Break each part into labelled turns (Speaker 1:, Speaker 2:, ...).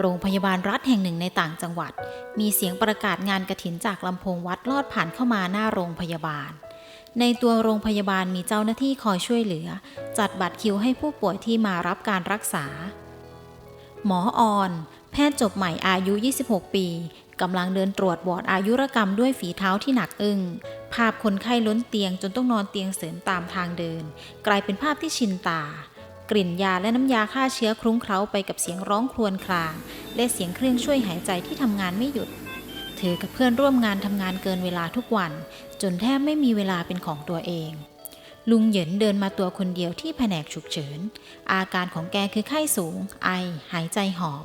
Speaker 1: โรงพยาบาลรัฐแห่งหนึ่งในต่างจังหวัด มีเสียงประกาศงานกระถินจากลำโพงวัดลอดผ่านเข้ามาหน้าโรงพยาบาล ในตัวโรงพยาบาลมีเจ้าหน้าที่คอยช่วยเหลือ จัดบัตรคิวให้ผู้ป่วยที่มารับการรักษา หมอออน แพทย์จบใหม่อายุ 26 ปีกำลังเดินตรวจวอร์ดอายุรกรรมด้วยฝีเท้าที่หนักอึ้ง ภาพคนไข้ล้นเตียงจนต้องนอนเตียงเสริมตามทางเดิน กลายเป็นภาพที่ชินตา กลิ่นยาและน้ำยาฆ่าเชื้อคลุ้งเคล้าไปกับเสียงร้องครวญคราง และเสียงเครื่องช่วยหายใจที่ทำงานไม่หยุด เธอกับเพื่อนร่วมงานทำงานเกินเวลาทุกวัน จนแทบไม่มีเวลาเป็นของตัวเอง ลุงเหยินเดินมาตัวคนเดียวที่แผนกฉุกเฉิน อาการของแกคือไข้สูง ไอ หายใจหอบ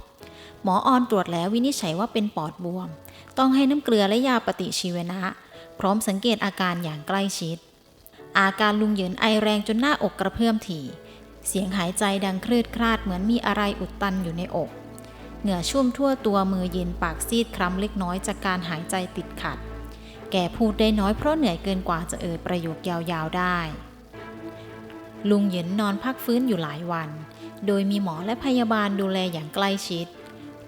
Speaker 1: หมอออนตรวจแล้ววินิจฉัยว่าเป็นปอดบวม ต้องให้น้ำเกลือและยาปฏิชีวนะ พร้อมสังเกตอาการอย่างใกล้ชิดอาการลุงเหยินไอแรงจนหน้าอกกระเพื่อมถี่ เสียงหายใจดังคลืดคลาดเหมือนมีอะไรอุดตันอยู่ในอก เหงื่อชุ่มทั่วตัวมือเย็นปากซีดคล้ำเล็กน้อยจากการหายใจติดขัด แกพูดได้น้อยเพราะเหนื่อยเกินกว่าจะเอ่ยประโยคยาวๆได้ ลุงเหยินนอนพักฟื้นอยู่หลายวัน โดยมีหมอและพยาบาลดูแลอย่างใกล้ชิด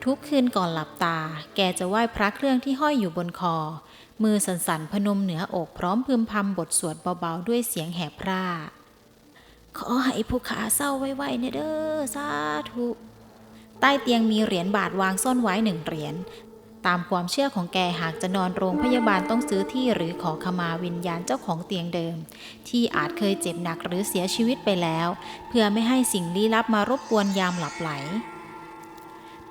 Speaker 1: ทุกคืนก่อนหลับตา แกจะไหว้พระเครื่องที่ห้อยอยู่บนคอ มือสั่นพนมเหนืออกพร้อมพึมพำบทสวดเบาๆด้วยเสียงแหบพร่า อให้ผู้ขาเศร้าไว้ๆเนเด้อสาธุใต้เตียงมีเหรียญบาทวางซ่อนไว้หนึ่งเหรียญตามความเชื่อของแกหากจะนอนโรงพยาบาลต้องซื้อที่หรือขอขมาวิญญาณเจ้าของเตียงเดิม ที่อาจเคยเจ็บหนักหรือเสียชีวิตไปแล้ว เพื่อไม่ให้สิ่งลี้ลับมารบกวนยามหลับไหล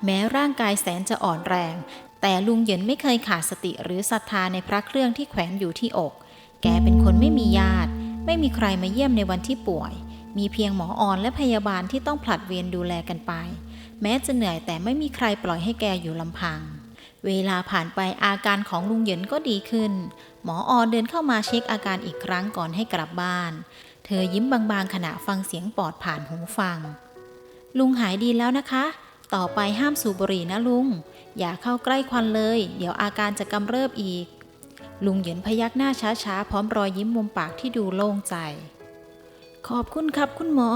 Speaker 1: แม้ร่างกายแสนจะอ่อนแรง แต่ลุงเหยินไม่เคยขาดสติหรือศรัทธาในพระเครื่องที่แขวนอยู่ที่อก แกเป็นคนไม่มีญาติ ไม่มีใครมาเยี่ยมในวันที่ป่วย มีเพียงหมอออนและพยาบาลที่ต้องผลัดเวรดูแลกันไป แม้จะเหนื่อยแต่ไม่มีใครปล่อยให้แกอยู่ลำพัง เวลาผ่านไปอาการของลุงเหยินก็ดีขึ้น หมอออนเดินเข้ามาเช็คอาการอีกครั้งก่อนให้กลับบ้าน เธอยิ้มบางๆ ขณะฟังเสียงปอดผ่านหูฟัง ลุงหายดีแล้วนะคะ ต่อไปห้ามสูบบุหรี่นะลุง อย่าเข้าใกล้ควันเลย เดี๋ยวอาการจะกำเริบอีกลุงเหยินพยักหน้าช้าๆ พร้อมรอยยิ้มมุมปากที่ดูโล่งใจ ขอบคุณครับคุณหมอ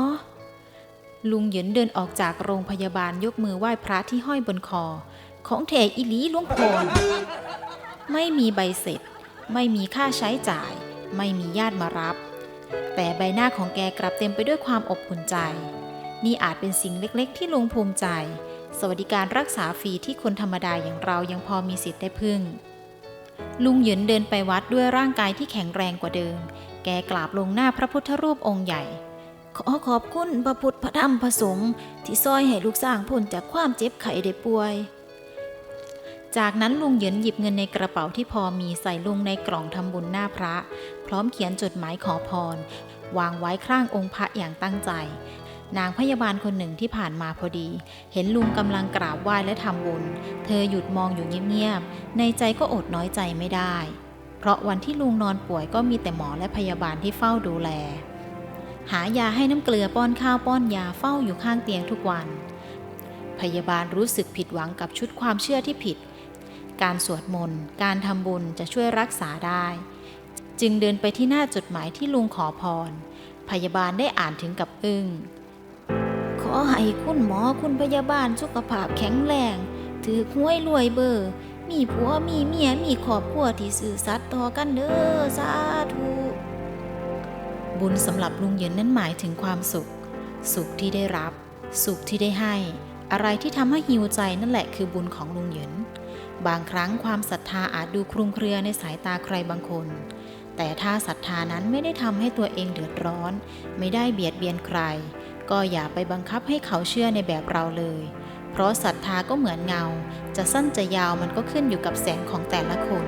Speaker 1: ลุงเหยินเดินออกจากโรงพยาบาลยกมือไหว้พระที่ห้อยบนคอ ของเทอิลีหลวงพรไม่มีใบเสร็จ ไม่มีค่าใช้จ่าย ไม่มีญาติมารับ แต่ใบหน้าของแกกลับเต็มไปด้วยความอบอุ่นใจ นี่อาจเป็นสิ่งเล็กๆ ที่ลุงภูมิใจ สวัสดิการรักษาฟรีที่คนธรรมดาอย่างเรายังพอมีสิทธิ์ได้พึ่ง ลุงเหยินเดินไปวัดด้วยร่างกายที่แข็งแรงกว่าเดิม แกกราบลงหน้าพระพุทธรูปองค์ใหญ่ ขอขอบคุณพระพุทธพระธรรมพระสงฆ์ที่ซอยให้ลูกสร้างพ้นจากความเจ็บไข้ได้ป่วย จากนั้นลุงเหยินหยิบเงินในกระเป๋าที่พอมีใส่ลงในกล่องทำบุญหน้าพระ พร้อมเขียนจดหมายขอพร วางไว้ข้างองค์พระอย่างตั้งใจ นางพยาบาลคนหนึ่งที่ผ่านมาพอดี เห็นลุงกำลังกราบไหว้และทำบุญ เธอหยุดมองอยู่เงียบๆในใจก็อดน้อยใจไม่ได้ เพราะวันที่ลุงนอนป่วยก็มีแต่หมอและพยาบาลที่เฝ้าดูแล หายาให้น้ำเกลือป้อนข้าวป้อนยาเฝ้าอยู่ข้างเตียงทุกวัน พยาบาลรู้สึกผิดหวังกับชุดความเชื่อที่ผิด การสวดมนต์ การทำบุญจะช่วยรักษาได้ จึงเดินไปที่หน้าจดหมายที่ลุงขอพร พยาบาลได้อ่านถึงกับอึ้งขอให้คุณหมอคุณพยาบาลสุขภาพแข็งแรงถือห้วยรวยเบอร์ มีผัวมีเมียมีครอบครัวที่สื่อสัตย์ต่อกันเด้อสาธุบุญสำหรับลุงเหยินนั้นหมายถึงความสุข สุขที่ได้รับ สุขที่ได้ให้ อะไรที่ทำให้หิวใจนั่นแหละคือบุญของลุงเหยินบางครั้งความศรัทธาอาจดูคลุมเครือในสายตาใครบางคน แต่ถ้าศรัทธานั้นไม่ได้ทำให้ตัวเองเดือดร้อน ไม่ได้เบียดเบียนใคร ก็อย่าไปบังคับให้เขาเชื่อในแบบเราเลย เพราะศรัทธาก็เหมือนเงา จะสั้นจะยาวมันก็ขึ้นอยู่กับแสงของแต่ละคน